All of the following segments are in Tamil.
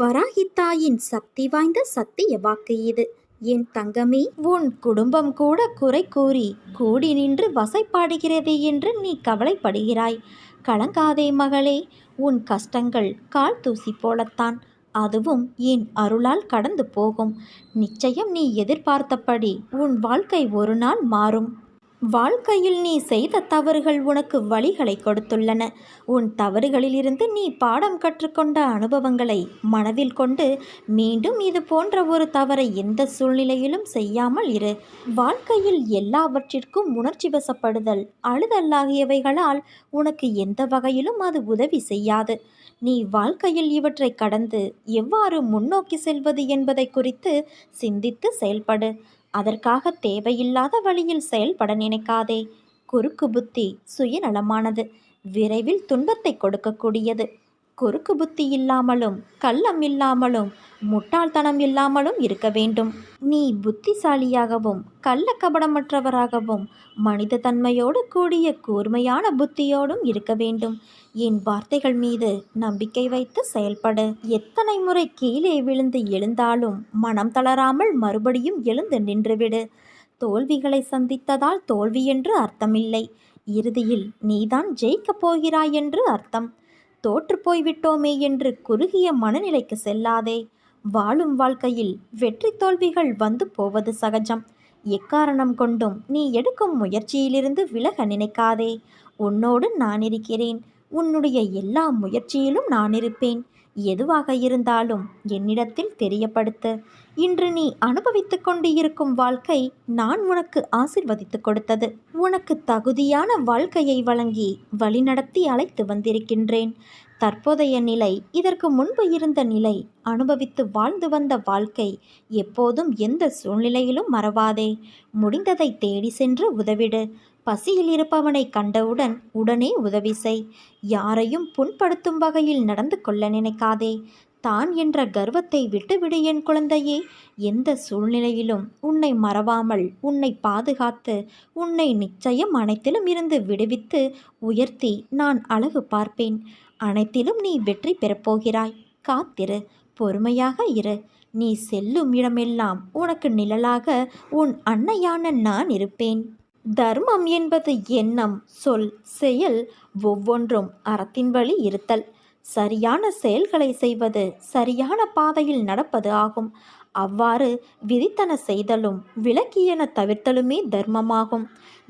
வராகித்தாயின் சக்தி வாய்ந்த சத்திய வாக்கு இது. என் தங்கமே உன் குடும்பம் கூட குறை கூறி கூடி நின்று வசைப்பாடுகிறதே என்று நீ கவலைப்படுகிறாய். கலங்காதே மகளே உன் கஷ்டங்கள் கால் தூசி போலத்தான். அதுவும் என் அருளால் கடந்து போகும். நிச்சயம் நீ எதிர்பார்த்தபடி உன் வாழ்க்கை ஒரு நாள் மாறும். வாழ்க்கையில் நீ செய்த தவறுகள் உனக்கு வழிகளை கொடுத்துள்ளன. உன் தவறுகளிலிருந்து நீ பாடம் கற்றுக்கொண்ட அனுபவங்களை மனதில் கொண்டு மீண்டும் இது போன்ற ஒரு தவறை எந்த சூழ்நிலையிலும் செய்யாமல் இரு. வாழ்க்கையில் எல்லாவற்றிற்கும் உணர்ச்சி வசப்படுதல் அழுதல் ஆகியவைகளால் உனக்கு எந்த வகையிலும் அது உதவி செய்யாது. நீ வாழ்க்கையில் இவற்றை கடந்து எவ்வாறு முன்னோக்கி செல்வது என்பதை குறித்து சிந்தித்து செயல்படு. அதற்காக தேவையில்லாத வழியில் செயல்பட நினைக்காதே. குறுக்கு புத்தி சுயநலமானது. விரைவில் துன்பத்தை கொடுக்கக்கூடியது. குறுக்கு புத்தி இல்லாமலும் கள்ளம் இல்லாமலும் முட்டாள்தனம் இல்லாமலும் இருக்க வேண்டும். நீ புத்திசாலியாகவும் கள்ள கபடமற்றவராகவும் மனித தன்மையோடு கூடிய கூர்மையான புத்தியோடும் இருக்க வேண்டும். என் வார்த்தைகள் மீது நம்பிக்கை வைத்து செயல்படு. எத்தனை முறை கீழே விழுந்து எழுந்தாலும் மனம் தளராமல் மறுபடியும் எழுந்து நின்றுவிடு. தோல்விகளை சந்தித்ததால் தோல்வி என்று அர்த்தமில்லை. இறுதியில் நீதான் ஜெயிக்கப் போகிறாய் என்று அர்த்தம். தோற்று போய்விட்டோமே என்று குறுகிய மனநிலைக்கு செல்லாதே. வாழும் வாழ்க்கையில் வெற்றி தோல்விகள் வந்து போவது சகஜம். எக்காரணம் கொண்டும் நீ எடுக்கும் முயற்சியிலிருந்து விலக நினைக்காதே. உன்னோடு நான் இருக்கிறேன். உன்னுடைய எல்லா முயற்சியிலும் நான் இருப்பேன். எதுவாக இருந்தாலும் என்னிடத்தில் தெரியப்படுத்து. இன்று நீ அனுபவித்து கொண்டு இருக்கும் வாழ்க்கை நான் உனக்கு ஆசிர்வதித்து கொடுத்தது. உனக்கு தகுதியான வாழ்க்கையை வழங்கி வழிநடத்தி அழைத்து வந்திருக்கின்றேன். தற்போதைய நிலை இதற்கு முன்பு இருந்த நிலை அனுபவித்து வாழ்ந்து வந்த வாழ்க்கை எப்போதும் எந்த சூழ்நிலையிலும் மறவாதே. முடிந்ததை தேடி சென்று உதவிடு. பசியில் இருப்பவனை கண்டவுடன் உடனே உதவி செய். யாரையும் புண்படுத்தும் வகையில் நடந்து கொள்ள நினைக்காதே. தான் என்ற கர்வத்தை விட்டுவிடு என் குழந்தையே. எந்த சூழ்நிலையிலும் உன்னை மறவாமல் உன்னை பாதுகாத்து உன்னை நிச்சயம் அனைத்திலும் இருந்து விடுவித்து உயர்த்தி நான் அழகு பார்ப்பேன். அனைத்திலும் நீ வெற்றி பெறப்போகிறாய் காத்திரு. பொறுமையாக இரு. நீ செல்லும் இடமெல்லாம் உனக்கு நிழலாக உன் அன்னையான நான் இருப்பேன். தர்மம் என்பது எண்ணம் சொல் செயல் ஒவ்வொன்றும் அறத்தின் வழி இருத்தல். சரியான செயல்களை செய்வது சரியான பாதையில் நடப்பது ஆகும். அவ்வாறு விதித்தன செய்தலும் விலக்கியன தவிர்த்தலுமே தர்மமாகும்.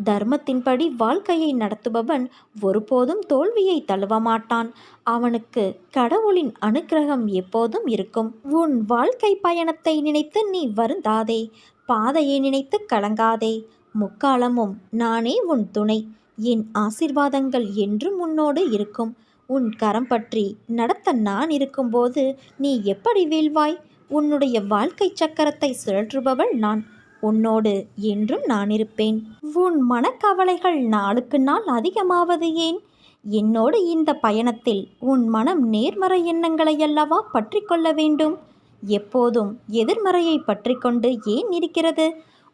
தர்மத்தின்படி வாழ்க்கையை நடத்துபவன் ஒருபோதும் தோல்வியை தழுவ மாட்டான். அவனுக்கு கடவுளின் அனுக்கிரகம் எப்போதும் இருக்கும். உன் வாழ்க்கை பயணத்தை நினைத்து நீ வருந்தாதே பாதையை நினைத்து கலங்காதே முக்காலமும் நானே உன் துணை. என் ஆசிர்வாதங்கள் என்றும் உன்னோடு இருக்கும். உன் கரம் பற்றி நடத்த நான் இருக்கும்போது நீ எப்படி வீழ்வாய்? உன்னுடைய வாழ்க்கை சக்கரத்தை சுழற்றுபவள் நான். உன்னோடு என்றும் நான் இருப்பேன். உன் மனக்கவலைகள் நாளுக்கு நாள் அதிகமாவது ஏன்? என்னோடு இந்த பயணத்தில் உன் மனம் நேர்மறை எண்ணங்களை அல்லவா பற்றி கொள்ள வேண்டும்? எப்போதும் எதிர்மறையை பற்றி கொண்டு ஏன் இருக்கிறது?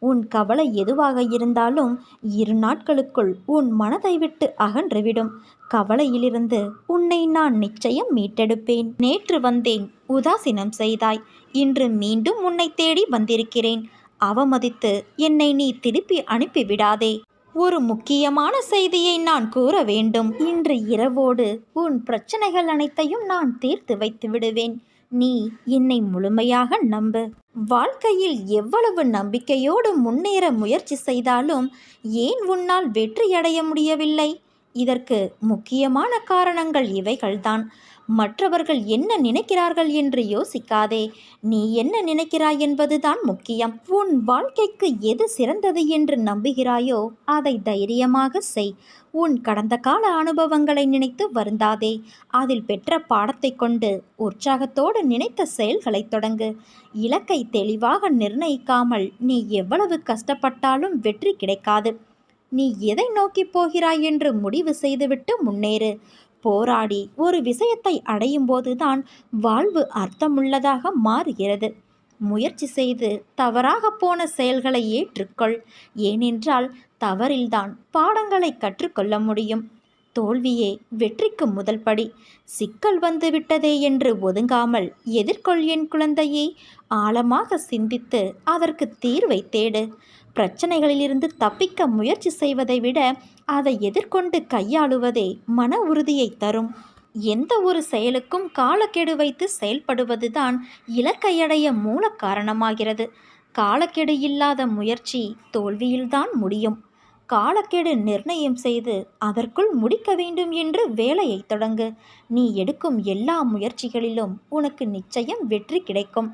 உன் கவலை எதுவாக இருந்தாலும் இரு நாட்களுக்குள் உன் மனதை விட்டு அகன்றுவிடும். கவலையிலிருந்து உன்னை நான் நிச்சயம் மீட்டெடுப்பேன். நேற்று வந்தேன் உதாசீனம் செய்தாய். இன்று மீண்டும் உன்னை தேடி வந்திருக்கிறேன். அவமதித்து என்னை நீ திருப்பி அனுப்பிவிடாதே. ஒரு முக்கியமான செய்தியை நான் கூற வேண்டும். இன்று இரவோடு உன் பிரச்சனைகள் அனைத்தையும் நான் தீர்த்து வைத்து விடுவேன் நீ என்னை முழுமையாக நம்பு. வாழ்க்கையில் எவ்வளவு நம்பிக்கையோடு முன்னேற முயற்சி செய்தாலும் ஏன் உன்னால் வெற்றியடைய முடியவில்லை? இதற்கு முக்கியமான காரணங்கள் இவைகள்தான். மற்றவர்கள் என்ன நினைக்கிறார்கள் என்று யோசிக்காதே. நீ என்ன நினைக்கிறாய் என்பதுதான் முக்கியம். உன் வாழ்க்கைக்கு எது சிறந்தது என்று நம்புகிறாயோ அதை தைரியமாக செய். உன் கடந்த கால அனுபவங்களை நினைத்து வருந்தாதே. அதில் பெற்ற பாடத்தை கொண்டு உற்சாகத்தோடு நினைத்த செயல்களை தொடங்கு. இலக்கை தெளிவாக நிர்ணயிக்காமல் நீ எவ்வளவு கஷ்டப்பட்டாலும் வெற்றி கிடைக்காது. நீ எதை நோக்கி போகிறாய் என்று முடிவு செய்துவிட்டு முன்னேறு. போராடி ஒரு விஷயத்தை அடையும் போதுதான் வாழ்வு அர்த்தமுள்ளதாக மாறுகிறது. முயற்சி செய்து தவறாக போன செயல்களை ஏற்றுக்கொள். ஏனென்றால் தவறில்தான் பாடங்களை கற்றுக்கொள்ள முடியும். தோல்வியே வெற்றிக்கு முதல் படி. சிக்கல் வந்துவிட்டதே என்று ஒதுங்காமல் எதிர்கொள் என் குழந்தையை. ஆழமாக சிந்தித்து அதற்கு தீர்வை தேடு. பிரச்சனைகளிலிருந்து தப்பிக்க முயற்சி செய்வதை விட அதை எதிர்கொண்டு கையாளுவதே மன உறுதியை தரும். எந்த ஒரு செயலுக்கும் காலக்கெடு வைத்து செயல்படுவதுதான் இலக்கையடைய மூல காரணமாகிறது. காலக்கெடு இல்லாத முயற்சி தோல்வியில்தான் முடியும். காலக்கெடு நிர்ணயம் செய்து அதற்குள் முடிக்க வேண்டும் என்று வேலையை தொடங்கு. நீ எடுக்கும் எல்லா முயற்சிகளிலும் உனக்கு நிச்சயம் வெற்றி கிடைக்கும்.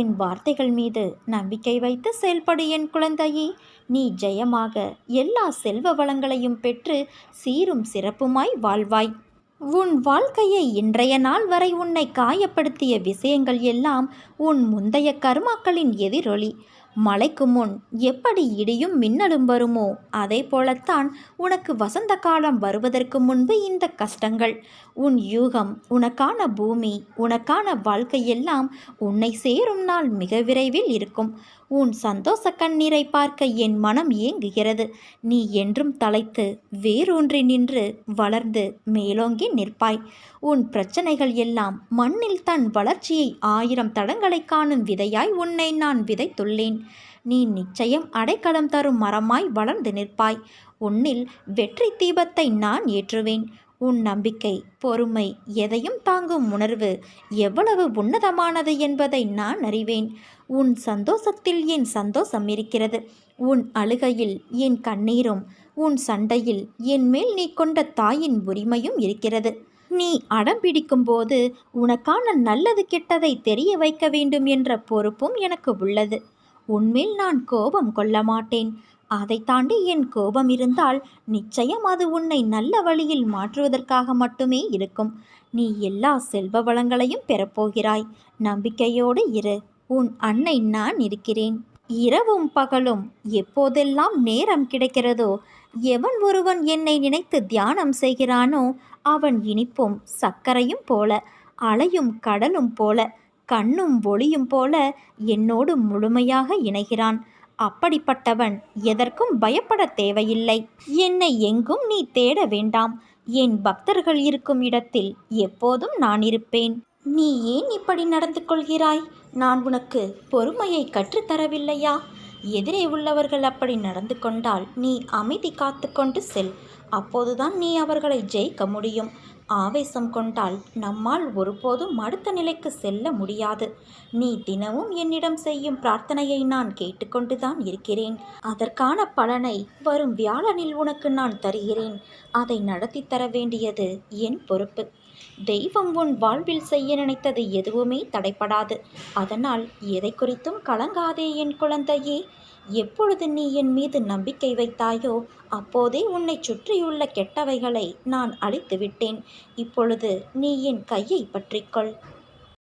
என் வார்த்தைகள் மீது நம்பிக்கை வைத்து செயல்படு என் குழந்தையே. நீ ஜெயமாக எல்லா செல்வ வளங்களையும் பெற்று சீரும் சிறப்புமாய் வாழ்வாய். உன் வாழ்க்கையை இன்றைய நாள் வரை உன்னை காயப்படுத்திய விஷயங்கள் எல்லாம் உன் முந்தைய கர்மாக்களின் எதிரொலி. மழைக்கு முன் எப்படி இடியும் மின்னலும் வருமோ அதே போலத்தான் உனக்கு வசந்த காலம் வருவதற்கு முன்பு இந்த கஷ்டங்கள். உன் யூகம் உனக்கான பூமி உனக்கான வாழ்க்கையெல்லாம் உன்னை சேரும் நாள் மிக விரைவில் இருக்கும். உன் சந்தோஷ கண்ணீரை பார்க்க என் மனம் ஏங்குகிறது. நீ என்றும் தலைத்து வேரூன்றி நின்று வளர்ந்து மேலோங்கி நிற்பாய். உன் பிரச்சனைகள் எல்லாம் மண்ணில் தன் வளர்ச்சியை ஆயிரம் தடங்களை காணும் விதையாய் உன்னை நான் விதைத்துள்ளேன். நீ நிச்சயம் அடைக்கலம் தரும் மரமாய் வளர்ந்து நிற்பாய். உன்னில் வெற்றி தீபத்தை நான் ஏற்றுவேன். உன் நம்பிக்கை பொறுமை எதையும் தாங்கும் உணர்வு எவ்வளவு உன்னதமானது என்பதை நான் அறிவேன். உன் சந்தோஷத்தில் என் சந்தோஷம் இருக்கிறது. உன் அழுகையில் என் கண்ணீரும் உன் சண்டையில் என் மேல் நீ கொண்ட தாயின் உரிமையும் இருக்கிறது. நீ அடம் பிடிக்கும்போது உனக்கான நல்லது கெட்டதை தெரிய வைக்க வேண்டும் என்ற பொறுப்பும் எனக்கு உள்ளது. உன்மேல் நான் கோபம் கொள்ள மாட்டேன். அதை தாண்டி என் கோபம் இருந்தால் நிச்சயம் அது உன்னை நல்ல வழியில் மாற்றுவதற்காக மட்டுமே இருக்கும். நீ எல்லா செல்வ வளங்களையும் பெறப்போகிறாய். நம்பிக்கையோடு இரு. உன் அன்னை நான் இருக்கிறேன். இரவும் பகலும் எப்போதெல்லாம் நேரம் கிடைக்கிறதோ எவன் ஒருவன் என்னை நினைத்து தியானம் செய்கிறானோ அவன் இனிப்பும் சர்க்கரையும் போல அலையும் கடலும் போல கண்ணும் ஒளியும் போல என்னோடு முழுமையாக இணைகிறான். அப்படிப்பட்டவன் எதற்கும் பயப்பட தேவையில்லை. என்னை எங்கும் நீ தேட வேண்டாம். என் பக்தர்கள் இருக்கும் இடத்தில் எப்போதும் நான் இருப்பேன். நீ ஏன் இப்படி நடந்து கொள்கிறாய்? நான் உனக்கு பொறுமையை கற்றுத்தரவில்லையா எதிரே உள்ளவர்கள் அப்படி நடந்து கொண்டால் நீ அமைதி காத்து கொண்டு செல். அப்போதுதான் நீ அவர்களை ஜெயிக்க முடியும். ஆவேசம் கொண்டால் நம்மால் ஒருபோதும் அடுத்த நிலைக்கு செல்ல முடியாது. நீ தினமும் என்னிடம் செய்யும் பிரார்த்தனையை நான் கேட்டுக்கொண்டுதான் இருக்கிறேன். அதற்கான பலனை வரும் வியாழனில் உனக்கு நான் தருகிறேன். அதை நடத்தி தர வேண்டியது என் பொறுப்பு. தெய்வம் உன் வாழ்வில் செய்ய நினைத்தது எதுவுமே தடைப்படாது அதனால் எதை குறித்தும் கலங்காதே என் குழந்தையே. எப்பொழுது நீ என் மீது நம்பிக்கை வைத்தாயோ அப்போதே உன்னை சுற்றியுள்ள கெட்டவைகளை நான் அழித்து விட்டேன் இப்பொழுது நீ என் கையை பற்றிக்கொள்.